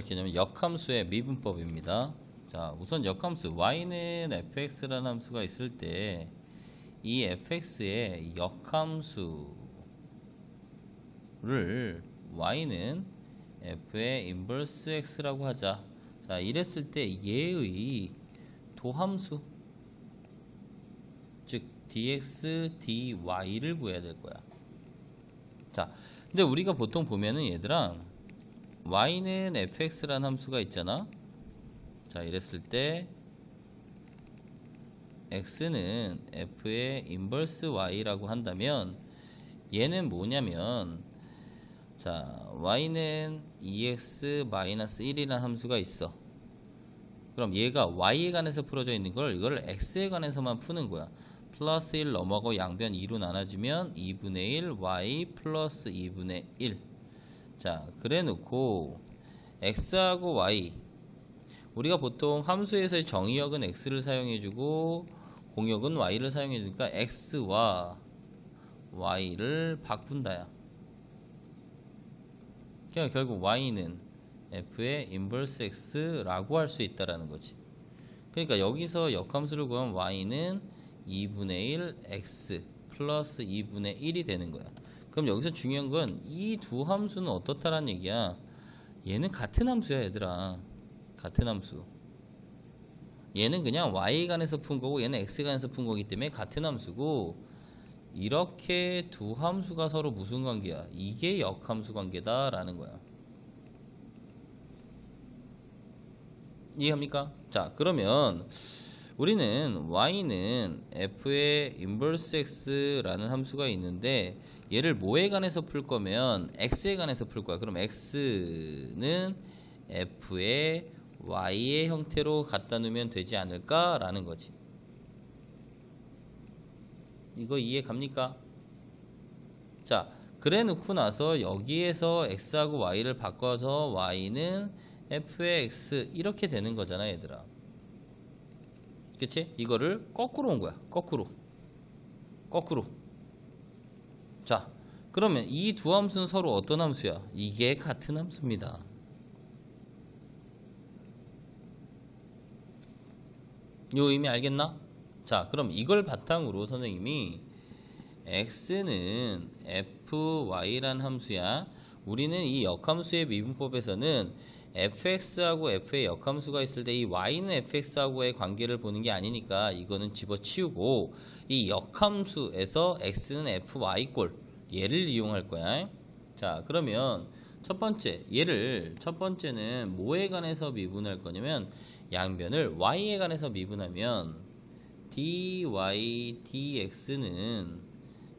개념은 역함수의 미분법입니다. 자, 우선 역함수 y는 fx라는 함수가 있을 때 이 fx의 역함수를 y는 f의 인버스 x라고 하자. 자, 이랬을 때 얘의 도함수 즉 dx, dy를 구해야 될 거야. 자, 근데 우리가 보통 보면은 얘들아 y는 fx라는 함수가 있잖아. 자, 이랬을 때 x는 f의 인버스 y라고 한다면 얘는 뭐냐면 자, y는 2x-1이라는 함수가 있어. 그럼 얘가 y에 관해서 풀어져 있는 걸 이걸 x에 관해서만 푸는 거야. 플러스 1 넘어가고 양변 2로 나눠지면 2분의 1 y 플러스 2분의 1. 자, 그래 놓고 x하고 y 우리가 보통 함수에서의 정의역은 x를 사용해 주고 공역은 y를 사용해 주니까 x와 y를 바꾼다야. 그러니까 결국 y는 f의 인버스 x라고 할 수 있다라는 거지. 그러니까 여기서 역함수를 구하면 y는 2분의 1 x 플러스 2분의 1이 되는 거야. 그럼 여기서 중요한 건 이 두 함수는 어떻다라는 얘기야. 얘는 같은 함수야, 얘들아. 같은 함수. 얘는 그냥 y에 관해서 푼 거고 얘는 x에 관해서 푼 거기 때문에 같은 함수고 이렇게 두 함수가 서로 무슨 관계야? 이게 역함수 관계다라는 거야. 이해합니까? 자, 그러면 우리는 y는 f의 인버스 x라는 함수가 있는데 얘를 뭐에 관해서 풀 거면 x에 관해서 풀 거야. 그럼 x는 f의 y의 형태로 갖다 놓으면 되지 않을까라는 거지. 이거 이해 갑니까? 자, 그래 놓고 나서 여기에서 x하고 y를 바꿔서 y는 f의 x 이렇게 되는 거잖아, 얘들아. 그치? 이거를 거꾸로 온 거야. 거꾸로. 거꾸로. 자, 그러면 이 두 함수는 서로 어떤 함수야? 이게 같은 함수입니다. 요 의미 알겠나? 자, 그럼 이걸 바탕으로 선생님이 x는 fy란 함수야. 우리는 이 역함수의 미분법에서는 fx하고 f의 역함수가 있을 때 이 y는 fx하고의 관계를 보는 게 아니니까 이거는 집어치우고 이 역함수에서 x는 fy꼴 얘를 이용할 거야. 자, 그러면 첫 번째 얘를 첫 번째는 뭐에 관해서 미분할 거냐면 양변을 y에 관해서 미분하면 dy dx는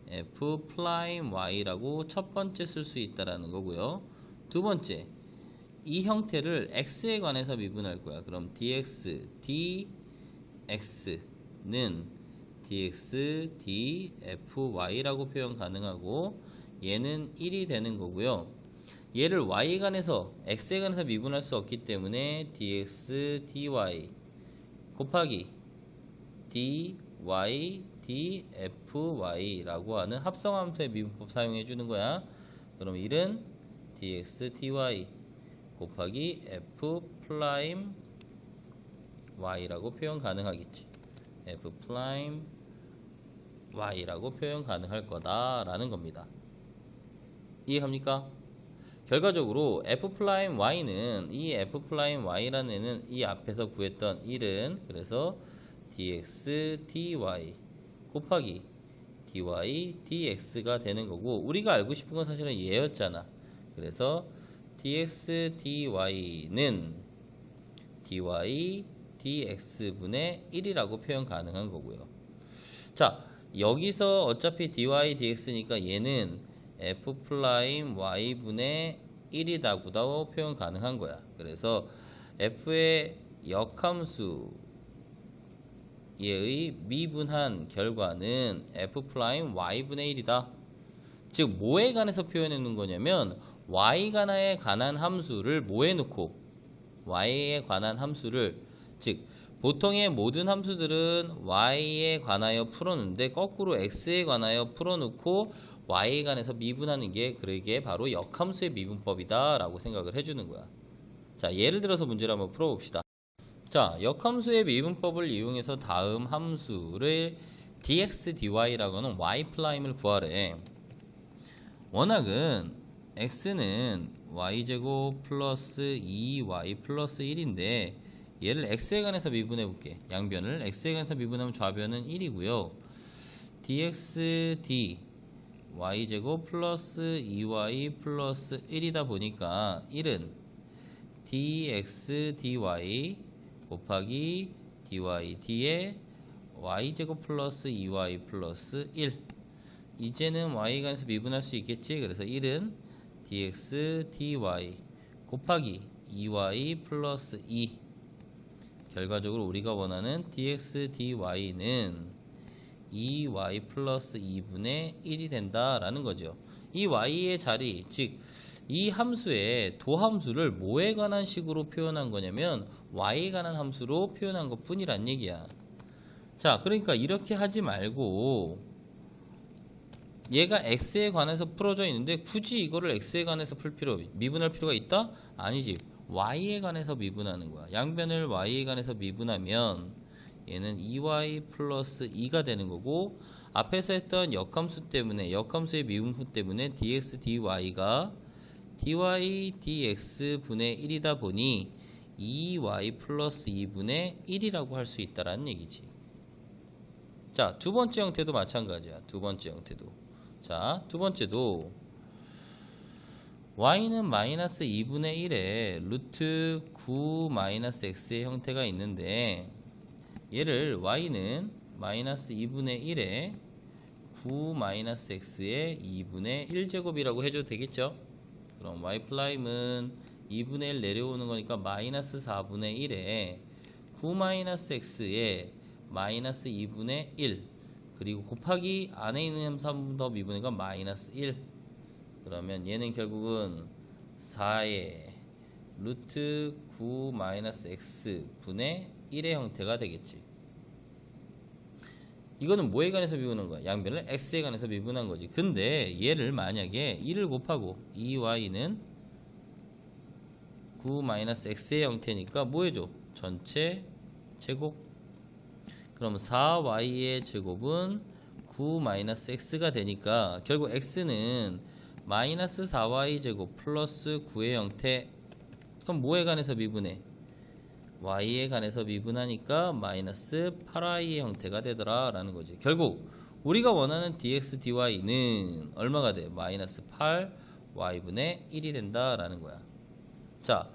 f 프라임 y라고 첫 번째 쓸 수 있다라는 거고요. 두 번째 이 형태를 x에 관해서 미분할 거야. 그럼 dx dx는 dx dfy라고 표현 가능하고 얘는 1이 되는 거고요. 얘를 y에 관해서 x에 관해서 미분할 수 없기 때문에 dx dy 곱하기 dy dfy라고 하는 합성함수의 미분법 사용해 주는 거야. 그럼 1은 dx dy 곱하기 f 프라임 y라고 표현 가능하겠지. f 프라임 y라고 표현 가능할 거다라는 겁니다. 이해합니까? 결과적으로 f 프라임 y는 이 f 프라임 y라는 애는 이 앞에서 구했던 1은 그래서 dx dy 곱하기 dy dx가 되는 거고 우리가 알고 싶은 건 사실은 얘였잖아. 그래서 dx dy는 dy dx분의 1이라고 표현 가능한 거고요. 자, 여기서 어차피 dy dx니까 얘는 f 프라임 y분의 1이다구다고 표현 가능한 거야. 그래서 f의 역함수 얘의 미분한 결과는 f 프라임 y분의 1이다. 즉 뭐에 관해서 표현해 놓은 거냐면 y간에 관한 함수를 뭐에 놓고 y에 관한 함수를 즉 보통의 모든 함수들은 y에 관하여 풀어놓는데 거꾸로 x에 관하여 풀어놓고 y에 관해서 미분하는 게 그러게 바로 역함수의 미분법이다 라고 생각을 해주는 거야 자, 예를 들어서 문제를 한번 풀어봅시다. 자, 역함수의 미분법을 이용해서 다음 함수를 dx dy라고 하는 y 프라임을 구하래. 워낙은 x는 y제곱 플러스 2y 플러스 1인데 얘를 x에 관해서 미분해 볼게. 양변을 x에 관해서 미분하면 좌변은 1이고요. dx d y제곱 플러스 2y 플러스 1이다 보니까 1은 dx dy 곱하기 dy d에 y제곱 플러스 2y 플러스 1 이제는 y에 관해서 미분할 수 있겠지 그래서 1은 dx dy 곱하기 2y 플러스 2 결과적으로 우리가 원하는 dx dy는 2y 플러스 2분의 1이 된다라는 거죠. 이 y의 자리, 즉 이 함수의 도함수를 뭐에 관한 식으로 표현한 거냐면 y에 관한 함수로 표현한 것 뿐이란 얘기야. 자, 그러니까 이렇게 하지 말고 얘가 x에 관해서 풀어져 있는데 굳이 이거를 x에 관해서 풀 필요, 미분할 필요가 있다? 아니지. y에 관해서 미분하는 거야. 양변을 y에 관해서 미분하면 얘는 2y 플러스 2가 되는 거고 앞에서 했던 역함수 때문에 역함수의 미분표 때문에 dx dy가 dy dx 분의 1이다 보니 2y 플러스 2분의 1이라고 할 수 있다라는 얘기지. 자, 두 번째 형태도 마찬가지야. 두 번째 형태도. 자, 두 번째도 y는 마이너스 2분의 1에 루트 9 마이너스 x의 형태가 있는데 얘를 y는 마이너스 2분의 1에 9 마이너스 x의 2분의 1제곱이라고 해줘도 되겠죠? 그럼 y 프라임은 2분의 1 내려오는 거니까 마이너스 4분의 1에 9 마이너스 x의 마이너스 2분의 1 그리고 곱하기 안에 있는 함수 한번더 미분이니까 마이너스 1 그러면 얘는 결국은 4의 루트 9 마이너스 x 분의 1의 형태가 되겠지. 이거는 뭐에 관해서 미분한 거야? 양변을 x에 관해서 미분한 거지. 근데 얘를 만약에 1을 곱하고 2y는 9 마이너스 x의 형태니까 뭐 해줘? 전체 제곱. 그럼 4y의 제곱은 9 마이너스 x가 되니까 결국 x는 마이너스 4y 제곱 플러스 9의 형태 그럼 뭐에 관해서 미분해? y에 관해서 미분하니까 마이너스 8y의 형태가 되더라 라는 거지 결국 우리가 원하는 dx dy는 얼마가 돼? 마이너스 8y분의 1이 된다 라는 거야 자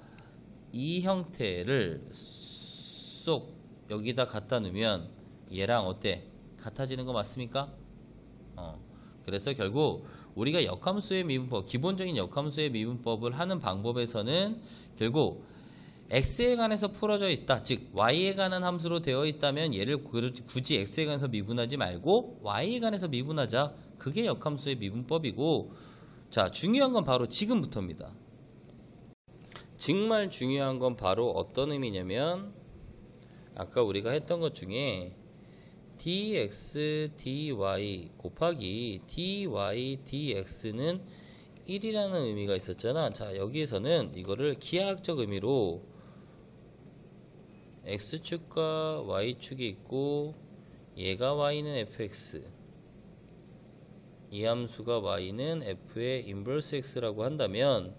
이 형태를 쏙 여기다 갖다 놓으면 얘랑 어때? 같아지는 거 맞습니까? 어. 그래서 결국 우리가 역함수의 미분법, 기본적인 역함수의 미분법을 하는 방법에서는 결국 x에 관해서 풀어져 있다. 즉 y에 관한 함수로 되어 있다면 얘를 굳이 x에 관해서 미분하지 말고 y에 관해서 미분하자. 그게 역함수의 미분법이고 자, 중요한 건 바로 지금부터입니다. 정말 중요한 건 바로 어떤 의미냐면 아까 우리가 했던 것 중에 dx dy 곱하기 dy dx는 1이라는 의미가 있었잖아. 자, 여기에서는 이거를 기하학적 의미로 x축과 y축이 있고 얘가 y는 fx 이 함수가 y는 f의 인버스 x라고 한다면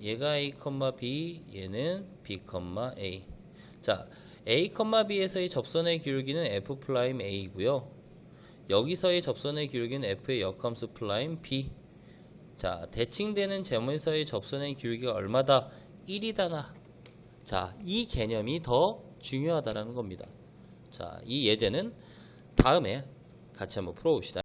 얘가 a, b 얘는 b, a 자 a, b에서의 접선의 기울기는 f 프라임 a고요. 여기서의 접선의 기울기는 f의 역함수 프라임 b. 자, 대칭되는 제목에서의 접선의 기울기가 얼마다? 1이다나. 자, 이 개념이 더 중요하다라는 겁니다. 자, 이 예제는 다음에 같이 한번 풀어봅시다.